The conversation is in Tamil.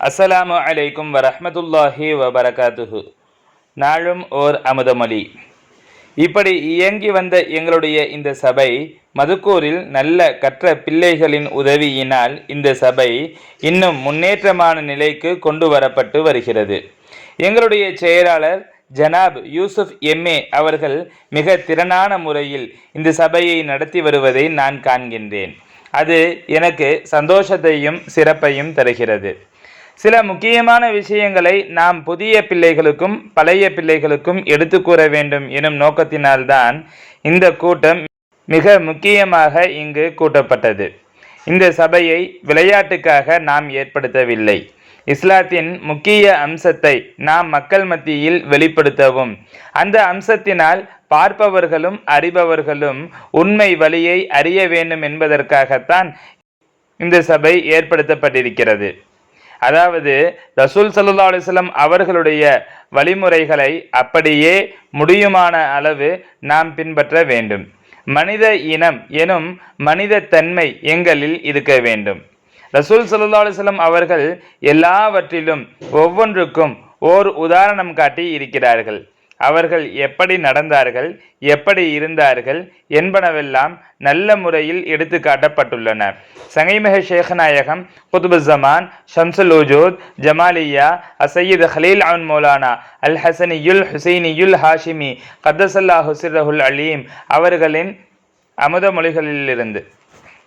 அஸ்ஸலாமு அலைக்கும் வரஹ்மத்துல்லாஹி வபரகாத்துஹு. நாளும் ஓர் அமுதமொழி. இப்படி இயங்கி வந்த எங்களுடைய இந்த சபை மதுக்கூரில் நல்ல கற்ற பிள்ளைகளின் உதவியினால் இந்த சபை இன்னும் முன்னேற்றமான நிலைக்கு கொண்டு வரப்பட்டு வருகிறது. எங்களுடைய செயலாளர் ஜனாப் யூசுப் எம்ஏ அவர்கள் மிக திறனான முறையில் இந்த சபையை நடத்தி வருவதை நான் காண்கின்றேன். அது எனக்கு சந்தோஷத்தையும் சிறப்பையும் தருகிறது. சில முக்கியமான விஷயங்களை நாம் புதிய பிள்ளைகளுக்கும் பழைய பிள்ளைகளுக்கும் எடுத்து கூற வேண்டும் எனும் நோக்கத்தினால்தான் இந்த கூட்டம் மிக முக்கியமாக இங்கு கூட்டப்பட்டது. இந்த சபையை விளையாட்டுக்காக நாம் ஏற்படுத்தவில்லை. இஸ்லாத்தின் முக்கிய அம்சத்தை நாம் மக்கள் மத்தியில் வெளிப்படுத்தவும் அந்த அம்சத்தினால் பார்ப்பவர்களும் அறிபவர்களும் உண்மை வழியை அறிய வேண்டும் என்பதற்காகத்தான் இந்த சபை ஏற்படுத்தப்பட்டிருக்கிறது. அதாவது ரசூல் சல்லா அலிஸ்லம் அவர்களுடைய வழிமுறைகளை அப்படியே முடியுமான அளவு நாம் பின்பற்ற வேண்டும். மனித இனம் எனும் மனித தன்மை எங்களில் இருக்க வேண்டும். ரசூல் சல்லா அலிஸ்லம் அவர்கள் எல்லாவற்றிலும் ஒவ்வொன்றுக்கும் ஓர் உதாரணம் காட்டி இருக்கிறார்கள். அவர்கள் எப்படி நடந்தார்கள் எப்படி இருந்தார்கள் என்பனவெல்லாம் நல்ல முறையில் எடுத்து காட்டப்பட்டுள்ளன. சங்கைமிக ஷேഖநாயகம் குதுபுசமான் ஷம்சுல் ஜமாலியா அசையீத் ஹலீல் அவுன் மௌலானா அல் ஹசனியுல் ஹுசைனியுல் ஹாஷிமி கத்தசல்லா ஹுசிரஹுல் அலீம் அவர்களின் அமுத மொழிகளிலிருந்து.